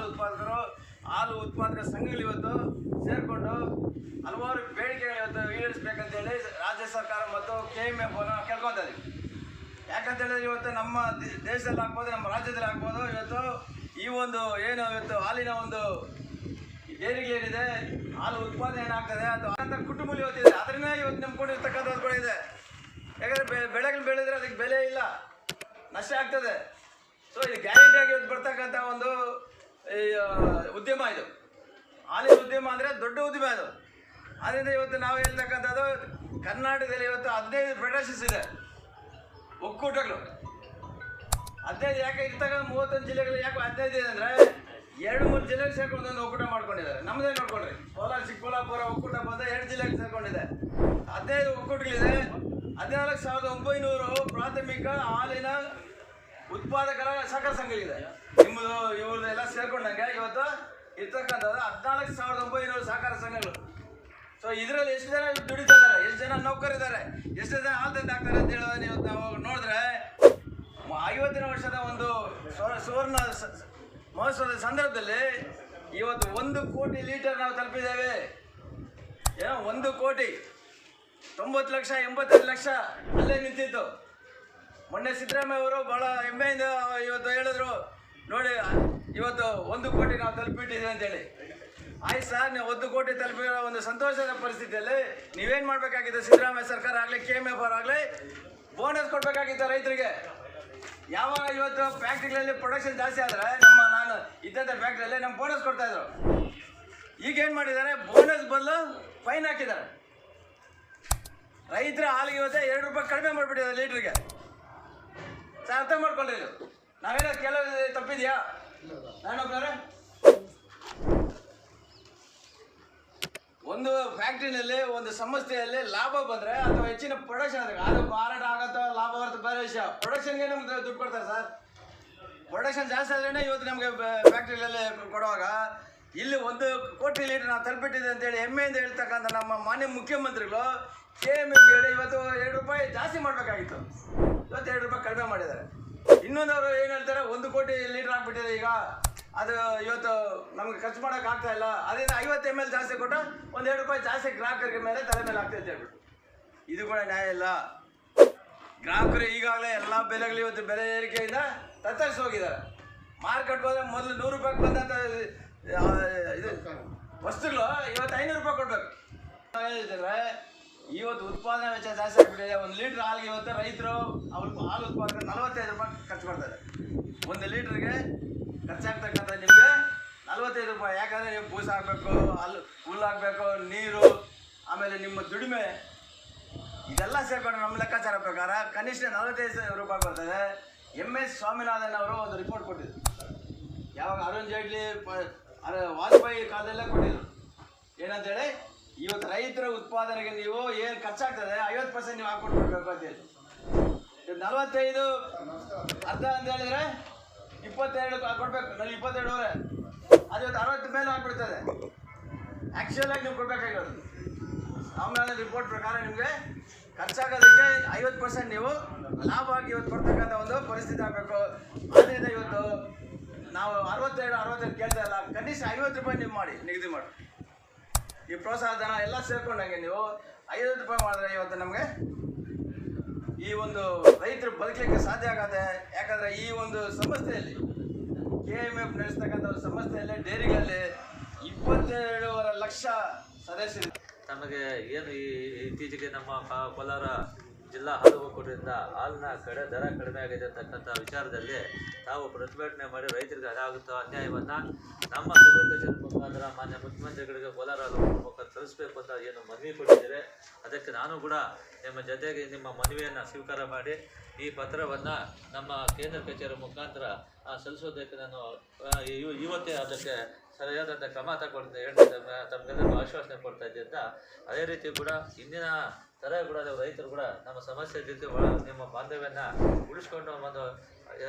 ಹಾಲು ಉತ್ಪಾದಕರು, ಹಾಲು ಉತ್ಪಾದಕ ಸಂಘಗಳು ಇವತ್ತು ಸೇರಿಕೊಂಡು ಹಲವಾರು ಬೇಡಿಕೆಗಳು ಇವತ್ತು ಈಡೇರಿಸಬೇಕಂತೇಳಿ ರಾಜ್ಯ ಸರ್ಕಾರ ಮತ್ತು ಕೆ ಎಂ ಎಫ್ ಕೇಳ್ಕೊತಾ ಇದ್ದೀವಿ ಯಾಕಂತ ಹೇಳಿದ್ರೆ ಇವತ್ತು ನಮ್ಮ ದೇಶದಲ್ಲಿ ಆಗ್ಬೋದು, ನಮ್ಮ ರಾಜ್ಯದಲ್ಲಿ ಆಗ್ಬೋದು, ಇವತ್ತು ಈ ಒಂದು ಏನು ಇವತ್ತು ಹಾಲಿನ ಒಂದು ಏರಿಗಳೇನಿದೆ ಹಾಲು ಉತ್ಪಾದನೆ ಏನಾಗ್ತದೆ ಅದು ಅಂತ ಕುಟುಂಬ ಇವತ್ತಿದೆ ಅದರಿಂದ ಇವತ್ತು ನಂಬ್ಕೊಂಡಿರ್ತಕ್ಕಂಥದ್ದು ಕೂಡ ಇದೆ. ಯಾಕಂದ್ರೆ ಬೆಳೆಗಳು ಬೆಳೆದ್ರೆ ಅದಕ್ಕೆ ಬೆಲೆ ಇಲ್ಲ, ನಷ್ಟ ಆಗ್ತದೆ. ಸೊ ಇದು ಗ್ಯಾರಂಟಿಯಾಗಿ ಇವತ್ತು ಬರ್ತಕ್ಕಂಥ ಒಂದು ಉದ್ಯಮ ಇದು. ಹಾಲಿನ ಉದ್ಯಮ ಅಂದರೆ ದೊಡ್ಡ ಉದ್ಯಮ ಅದು. ಅದರಿಂದ ಇವತ್ತು ನಾವು ಹೇಳ್ತಕ್ಕಂಥದ್ದು ಕರ್ನಾಟಕದಲ್ಲಿ ಇವತ್ತು ಹದಿನೈದು ಫೆಡರೇಷನ್ಸ್ ಇದೆ. ಒಕ್ಕೂಟಗಳು. ಹದಿನೈದು ಯಾಕೆ ಇರ್ತಕ್ಕಂಥ ಮೂವತ್ತೊಂದು ಜಿಲ್ಲೆಗಳು ಯಾಕೆ ಹದಿನೈದು ಇದೆ ಅಂದರೆ ಎರಡು ಮೂರು ಜಿಲ್ಲೆಗೆ ಸೇರ್ಕೊಂಡು ಒಂದು ಒಕ್ಕೂಟ ಮಾಡ್ಕೊಂಡಿದ್ದಾರೆ. ನಮ್ಮದೇ ನೋಡ್ಕೊಂಡ್ರಿ. ಕೋಲಾರ, ಚಿಕ್ಕಬಳ್ಳಾಪುರ ಒಕ್ಕೂಟ ಬಂದ ಎರಡು ಜಿಲ್ಲೆಗೆ ಸೇರ್ಕೊಂಡಿದೆ. ಹದಿನೈದು ಒಕ್ಕೂಟಗಳಿದೆ. ಹದಿನಾಲ್ಕು ಸಾವಿರದ ಒಂಬೈನೂರು ಪ್ರಾಥಮಿಕ ಹಾಲಿನ ಉತ್ಪಾದಕರ ಸಹಕಾರ ಸಂಘಗಳಿದೆ ನಿಮ್ಮದು ಇವ್ರದ್ದು ಎಲ್ಲ ಸೇರ್ಕೊಂಡಂಗೆ ಇವತ್ತು ಇರ್ತಕ್ಕಂಥದ್ದು ಹದಿನಾಲ್ಕು ಸಾವಿರದ ಒಂಬೈನೂರು ಸಹಕಾರ ಸಂಘಗಳು. ಸೊ ಇದರಲ್ಲಿ ಎಷ್ಟು ಜನ ದುಡಿತಿದ್ದಾರೆ? ಎಷ್ಟು ಜನ ನೌಕರಿದ್ದಾರೆ? ಎಷ್ಟು ಜನ ಹಾಲು ಆಗ್ತಾರೆ ಅಂತ ಹೇಳೋದು ನೀವು ನಾವು ನೋಡಿದ್ರೆ, ಐವತ್ತಿನ ವರ್ಷದ ಒಂದು ಸುವ- ಸುವರ್ಣ ಮಹೋತ್ಸವದ ಸಂದರ್ಭದಲ್ಲಿ ಇವತ್ತು ಒಂದು ಕೋಟಿ ಲೀಟರ್ ನಾವು ತಲುಪಿದ್ದೇವೆ. ಏನೋ ಒಂದು ಕೋಟಿ. ತೊಂಬತ್ತು ಲಕ್ಷ, ಎಂಬತ್ತೈದು ಲಕ್ಷ ಅಲ್ಲೇ ನಿಂತಿತ್ತು. ಮೊನ್ನೆ ಸಿದ್ದರಾಮಯ್ಯ ಅವರು ಬಹಳ ಹೆಮ್ಮೆಯಿಂದ ಇವತ್ತು ಹೇಳಿದ್ರು, ನೋಡಿ, ಇವತ್ತು ಒಂದು ಕೋಟಿ ನಾವು ತಲುಪಿಟ್ಟಿದ್ದೀವಿ ಅಂತೇಳಿ. ಆಯ್ತು ಸರ್, ನೀವು ಒಂದು ಕೋಟಿ ತಲುಪಿರೋ ಒಂದು ಸಂತೋಷದ ಪರಿಸ್ಥಿತಿಯಲ್ಲಿ ನೀವೇನು ಮಾಡಬೇಕಾಗಿತ್ತು? ಸಿದ್ದರಾಮಯ್ಯ ಸರ್ಕಾರ ಆಗಲಿ, ಕೆ ಎಂ ಎಫ್ ಆಗಲಿ ಬೋನಸ್ ಕೊಡಬೇಕಾಗಿತ್ತು ರೈತರಿಗೆ. ಯಾವಾಗ ಇವತ್ತು ಫ್ಯಾಕ್ಟ್ರಿಗಳಲ್ಲಿ ಪ್ರೊಡಕ್ಷನ್ ಜಾಸ್ತಿ ಆದರೆ ನಮ್ಮ ನಾನು ಇದ್ದಂಥ ಫ್ಯಾಕ್ಟ್ರಿಯಲ್ಲಿ ನಮ್ಮ ಬೋನಸ್ ಕೊಡ್ತಾಯಿದ್ರು ಈಗ ಏನು ಮಾಡಿದ್ದಾರೆ? ಬೋನಸ್ ಬದಲು ಫೈನ್ ಹಾಕಿದ್ದಾರೆ. ರೈತರ ಹಾಲಿಗೆ ಇವತ್ತು ಎರಡು ರೂಪಾಯಿ ಕಡಿಮೆ ಮಾಡಿಬಿಟ್ಟಿದ್ದಾರೆ ಲೀಟ್ರಿಗೆ. ಅರ್ಥ ಮಾಡ್ಕೊಳ್ಳಿ. ನಾವೇನ ಕೆಲವು ತಪ್ಪಿದ್ಯಾ? ನಾನೊಬ್ಬರೇ ಒಂದು ಫ್ಯಾಕ್ಟ್ರಿನಲ್ಲಿ ಒಂದು ಸಂಸ್ಥೆಯಲ್ಲಿ ಲಾಭ ಬಂದ್ರೆ ಅಥವಾ ಹೆಚ್ಚಿನ ಪ್ರೊಡಕ್ಷನ್ ಆದಾಗ ಅದು ಮಾರಾಟ ಆಗತ್ತೋ, ಲಾಭ ಬರುತ್ತೆ, ಬೇರೆ ವಿಷಯ. ಪ್ರೊಡಕ್ಷನ್ಗೆ ನಮ್ಗೆ ದುಡ್ಡು ಕೊಡ್ತಾರೆ ಸರ್. ಪ್ರೊಡಕ್ಷನ್ ಜಾಸ್ತಿ ಆದ್ರೇನೆ ಇವತ್ತು ನಮಗೆ ಫ್ಯಾಕ್ಟ್ರಿಗಳಲ್ಲಿ ಕೊಡುವಾಗ ಇಲ್ಲಿ ಒಂದು ಕೋಟಿ ಲೀಟರ್ ನಾವು ತಲುಪಿಟ್ಟಿದೆ ಅಂತೇಳಿ ಹೆಮ್ಮೆಯಿಂದ ಹೇಳ್ತಕ್ಕಂಥ ನಮ್ಮ ಮಾನ್ಯ ಮುಖ್ಯಮಂತ್ರಿಗಳು ಕೆ ಎಂ ಎಫ್ ಹೇಳಿ ಇವತ್ತು ಎರಡು ರೂಪಾಯಿ ಜಾಸ್ತಿ ಮಾಡಬೇಕಾಗಿತ್ತು. ಇವತ್ತು ಎರಡು ರೂಪಾಯಿ ಕಡಿಮೆ ಮಾಡಿದ್ದಾರೆ. ಇನ್ನೊಂದವರು ಏನು ಹೇಳ್ತಾರೆ, ಒಂದು ಕೋಟಿ ಲೀಟರ್ ಆಗ್ಬಿಟ್ಟಿದೆ ಈಗ. ಅದು ಇವತ್ತು ನಮ್ಗೆ ಖರ್ಚು ಮಾಡೋಕೆ ಆಗ್ತಾ ಇಲ್ಲ. ಅದರಿಂದ ಐವತ್ತು ಎಂ ಎಲ್ ಜಾಸ್ತಿ ಕೊಟ್ಟು ಒಂದು ಎರಡು ರೂಪಾಯಿ ಜಾಸ್ತಿ ಗ್ರಾಹಕರಿಗೆ ಮೇಲೆ ತಲೆ ಮೇಲೆ ಆಗ್ತದೆ ಅಂತ ಇದು ಕೂಡ ನ್ಯಾಯ ಇಲ್ಲ. ಗ್ರಾಹಕರು ಈಗಾಗಲೇ ಎಲ್ಲ ಬೆಲೆಗಳು ಇವತ್ತು ಬೆಲೆ ಏರಿಕೆಯಿಂದ ತತ್ತರಿಸಿ ಹೋಗಿದ್ದಾರೆ. ಮಾರ್ಕೆಟ್ ಹೋದ್ರೆ ಮೊದಲು ನೂರು ರೂಪಾಯಿ ಬಂದಂಥ ಇದು, ವಸ್ತುಗಳು ಇವತ್ತು ಐನೂರು ರೂಪಾಯಿ ಕೊಡ್ಬೇಕು. ಇವತ್ತು ಉತ್ಪಾದನೆ ವೆಚ್ಚ ಜಾಸ್ತಿ ಆಗ್ಬಿಟ್ಟಿದೆ. ಒಂದು ಲೀಟ್ರ್ ಹಾಲಿಗೆ ಇವತ್ತು ರೈತರು ಅವ್ರ ಹಾಲು ಉತ್ಪಾದನೆ ನಲವತ್ತೈದು ರೂಪಾಯಿ ಖರ್ಚು ಮಾಡ್ತಾರೆ. ಒಂದು ಲೀಟ್ರಿಗೆ ಖರ್ಚಾಗ್ತಕ್ಕಂಥ ನಿಮಗೆ ನಲವತ್ತೈದು ರೂಪಾಯಿ. ಯಾಕಂದರೆ ನೀವು ಬೂಸ ಹಾಕಬೇಕು ಅಲ್ಲಿ ಹುಲ್ಲು ಹಾಕಬೇಕು, ನೀರು, ಆಮೇಲೆ ನಿಮ್ಮ ದುಡಿಮೆ. ಇದೆಲ್ಲ ಸೇರ್ಕೊಂಡು ನಮ್ಮ ಲೆಕ್ಕಾಚಾರ ಪ್ರಕಾರ ಕನಿಷ್ಠ ನಲವತ್ತೈದು ರೂಪಾಯಿ ಬರ್ತದೆ. ಎಂ ಎಸ್ ಸ್ವಾಮಿನಾಥನ್ ಅವರು ಒಂದು ರಿಪೋರ್ಟ್ ಕೊಟ್ಟಿದ್ರು. ಯಾವಾಗ ಅರುಣ್ ಜೇಟ್ಲಿ ವಾಜಪೇಯಿ ಕಾಲದಲ್ಲೇ ಕೊಟ್ಟಿದ್ರು. ಏನಂತೇಳಿ? ಇವತ್ತು ರೈತರ ಉತ್ಪಾದನೆಗೆ ನೀವು ಏನು ಖರ್ಚಾಗ್ತದೆ? ಐವತ್ತು ಪರ್ಸೆಂಟ್ ನೀವು ಹಾಕೊಂಡ್ಬಿಡ್ಬೇಕು ಅಂತ ಹೇಳಿ ನಲವತ್ತೈದು, ಅರ್ಧ ಅಂತ ಹೇಳಿದ್ರೆ ಇಪ್ಪತ್ತೆರಡು ಕೊಡ್ಬೇಕು. ನಾನು ಇಪ್ಪತ್ತೆರಡುವರೆ. ಅದು ಇವತ್ತು ಅರವತ್ತು ಮೇಲೆ ಆಗ್ಬಿಡ್ತದೆ. ಆ್ಯಕ್ಚುಲ್ ಆಗಿ ನೀವು ಕೊಡ್ಬೇಕಾಗಿರೋದು. ಆಮೇಲೆ ರಿಪೋರ್ಟ್ ಪ್ರಕಾರ ನಿಮಗೆ ಖರ್ಚಾಗೋದಕ್ಕೆ ಐವತ್ತು ಪರ್ಸೆಂಟ್ ನೀವು ಲಾಭ ಆಗಿ ಇವತ್ತು ಕೊಡ್ತಕ್ಕಂಥ ಒಂದು ಪರಿಸ್ಥಿತಿ ಆಗಬೇಕು. ಆದ್ದರಿಂದ ಇವತ್ತು ನಾವು ಅರವತ್ತೆರಡು ಅರವತ್ತೆರಡು ಕೇಳ್ತಾ ಇಲ್ಲ. ಕನಿಷ್ಠ ಐವತ್ತು ರೂಪಾಯಿ ನೀವು ಮಾಡಿ, ನಿಗದಿ ಮಾಡಿ. ಈ ಪ್ರೋತ್ಸಾಹ ಧನ ಎಲ್ಲ ಸೇರ್ಕೊಂಡಂಗೆ ನೀವು ಐವತ್ತು ರೂಪಾಯಿ ಮಾಡಿದ್ರೆ ಇವತ್ತು ನಮಗೆ ಈ ಒಂದು ರೈತರು ಬದುಕಲಿಕ್ಕೆ ಸಾಧ್ಯ ಆಗತ್ತೆ. ಯಾಕಂದರೆ ಈ ಒಂದು ಸಂಸ್ಥೆಯಲ್ಲಿ ಕೆ ಎಂ ಎಫ್ ನಡೆಸ್ತಕ್ಕಂಥ ಸಂಸ್ಥೆಯಲ್ಲಿ ಡೈರಿಗಳಲ್ಲಿ ಇಪ್ಪತ್ತೆರಡೂವರೆ ಲಕ್ಷ ಸದಸ್ಯರು. ನಮಗೆ ಏನು ಈ ಇತ್ತೀಚೆಗೆ ನಮ್ಮ ಕೋಲಾರ ಜಿಲ್ಲಾ ಹಾಲು ಒಕ್ಕೂಟದಿಂದ ಹಾಲಿನ ಕಡೆ ದರ ಕಡಿಮೆ ಆಗಿದೆ ಅಂತಕ್ಕಂಥ ವಿಚಾರದಲ್ಲಿ ತಾವು ಪ್ರತಿಭಟನೆ ಮಾಡಿ ರೈತರಿಗೆ ಅದಾಗುತ್ತೋ ಅನ್ಯಾಯವನ್ನು ನಮ್ಮ ಸಿಬ್ಬಂದಿ ಮುಖಾಂತರ ಮಾನ್ಯ ಮುಖ್ಯಮಂತ್ರಿಗಳಿಗೆ ಕೋಲಾರ ಮುಖಾಂತರ ತಿಳಿಸ್ಬೇಕು ಅಂತ ಏನು ಮನವಿ ಕೊಟ್ಟಿದ್ದೀರಿ? ಅದಕ್ಕೆ ನಾನು ಕೂಡ ನಿಮ್ಮ ಜೊತೆಗೆ ನಿಮ್ಮ ಮನವಿಯನ್ನು ಸ್ವೀಕಾರ ಮಾಡಿ ಈ ಪತ್ರವನ್ನು ನಮ್ಮ ಕೇಂದ್ರ ಕಚೇರಿ ಮುಖಾಂತರ ಸಲ್ಲಿಸೋದಕ್ಕೆ ನಾನು ಇವತ್ತೇ ಅದಕ್ಕೆ ಸರಿಯಾದಂಥ ಕ್ರಮ ತಗೊಳ್ತಾ ಹೇಳ್ತಾ ತಮಗೆಲ್ಲರಿಗೂ ಆಶ್ವಾಸನೆ ಕೊಡ್ತಾ ಇದ್ದೆ ಅಂತ. ಅದೇ ರೀತಿ ಕೂಡ ಇಂದಿನ ತರ ಕೂಡ ರೈತರು ಕೂಡ ನಮ್ಮ ಸಮಸ್ಯೆ ಜೊತೆ ನಿಮ್ಮ ಬಾಂಧವ್ಯನ ಉಳಿಸ್ಕೊಂಡು ಒಂದು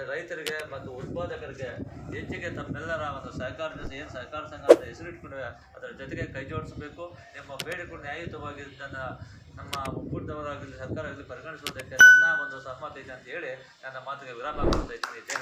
ರೈತರಿಗೆ ಮತ್ತು ಉತ್ಪಾದಕರಿಗೆ ಹೆಚ್ಚಿಗೆ ತಮ್ಮೆಲ್ಲರ ಒಂದು ಸಹಕಾರ ಜೊತೆ, ಏನು ಸಹಕಾರ ಸಂಘ ಅಂತ ಹೆಸರಿಟ್ಕೊಂಡು ಅದರ ಜೊತೆಗೆ ಕೈ ಜೋಡಿಸಬೇಕು. ನಿಮ್ಮ ಬೇಡಿಕೆ ನ್ಯಾಯಯುತವಾಗಿದ್ದನ್ನು ನಮ್ಮ ಒಕ್ಕೂಟದವರಾಗಲಿ ಆಗಲಿ ಪರಿಗಣಿಸುವುದಕ್ಕೆ ನನ್ನ ಒಂದು ಸಹಮತ ಇದೆ ಅಂತ ಹೇಳಿ ನನ್ನ ಮಾತಿಗೆ ವಿರಾಮ ಕೊಡ್ತಾ ಇದ್ದೀನಿ. ಜೈ.